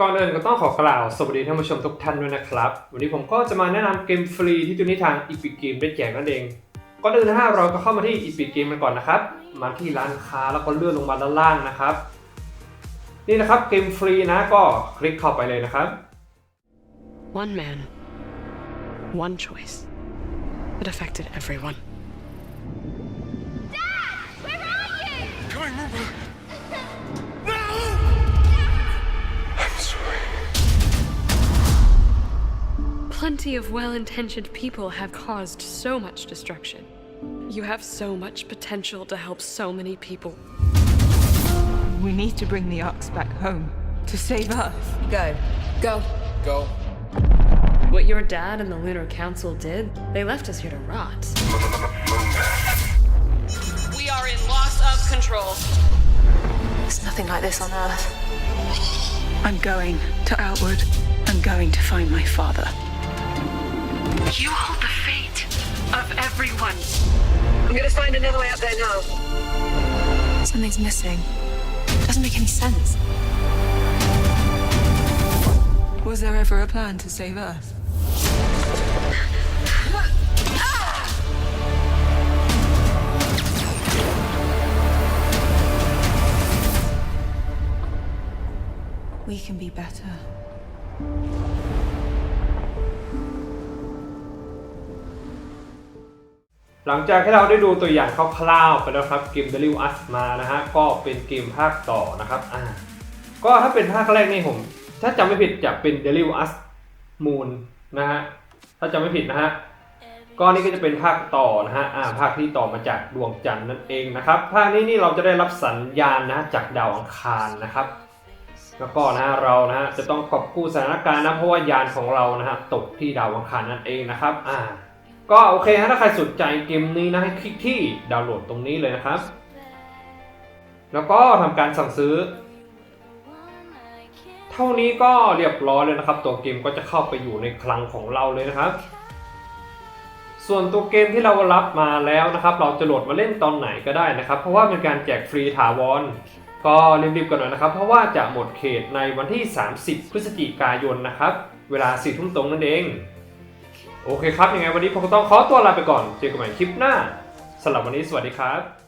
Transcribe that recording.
ก่อนอื่นก็ต้องขอกล่าวสวัสดีท่านผู้ชมทุกท่านด้วยนะครับ วันนี้ผมก็จะมาแนะนำเกมฟรีที่ตัวนี้ทาง Epic Game ได้แจกนั่นเอง ก่อนอื่นนะฮะเราก็เข้ามาที่ Epic Game กันก่อนนะครับ มาที่ร้านค้าแล้วก็เลื่อนลงมาด้านล่างนะครับ นี่นะครับเกมฟรีนะก็คลิกเข้าไปเลยนะครับ One man, one choice. It affected everyone. Where are you? Coming, Ruben! Plenty of well intentioned people have caused so much destruction. You have so much potential to help so many people. We need to bring the Arks back home to save Earth. Go. Go. Go. What your dad and the Lunar Council did, they left us here to rot. We are in loss of control. There's nothing like this on Earth. I'm going to Outward. I'm going to find my father. You hold the fate of everyone. I'm gonna find another way up there now. Something's missing. Doesn't make any sense. Was there ever a plan to save Earth? We can be better. หลังจากที่เราได้ดูตัวอย่างคร่าวๆไปแล้วครับเกม d e l i v Us มานะฮะก็เป็นเกมภาคต่อนะครับอ่าก็ถ้าเป็นภาคแรกนี่ผม ถ้าจำไม่ผิดจะเป็น d e l i v Us Moon นะฮะถ้าจำไม่ผิดนะฮะก็นี่ก็จะเป็นภาคต่อนะฮะอ่าภาคที่ต่อมาจากดวงจันทร์นั่นเองนะครับภาคนี้นี่เราจะได้รับสัญญาณนะฮะจากดาวอังคารนะครับ แล้วก็นะฮะเรานะฮะจะต้องกอบกู้สถานการณ์นะเพราะว่ายานของเรานะฮะตกที่ดาวอังคารนั่นเองนะครับอ่า ก็โอเคฮะถ้าใครสนใจเกมนี้นะให้คลิกที่ดาวน์โหลดตรงนี้เลยนะครับ แล้วก็ทำการสั่งซื้อ เท่านี้ก็เรียบร้อยเลยนะครับ ตัวเกมก็จะเข้าไปอยู่ในคลังของเราเลยนะครับ ส่วนตัวเกมที่เรารับมาแล้วนะครับ เราจะโหลดมาเล่นตอนไหนก็ได้นะครับ เพราะว่าเป็นการแจกฟรีถาวรก็รีบๆกันหน่อยนะครับ เพราะว่าจะหมดเขตในวันที่ 30 พฤศจิกายนนะครับ เวลา4ทุ่มตรงนั่นเอง โอเคครับยังไงวันนี้ผมก็ต้องขอตัวลาไปก่อนเจอกันใหม่คลิปหน้าสำหรับวันนี้สวัสดีครับ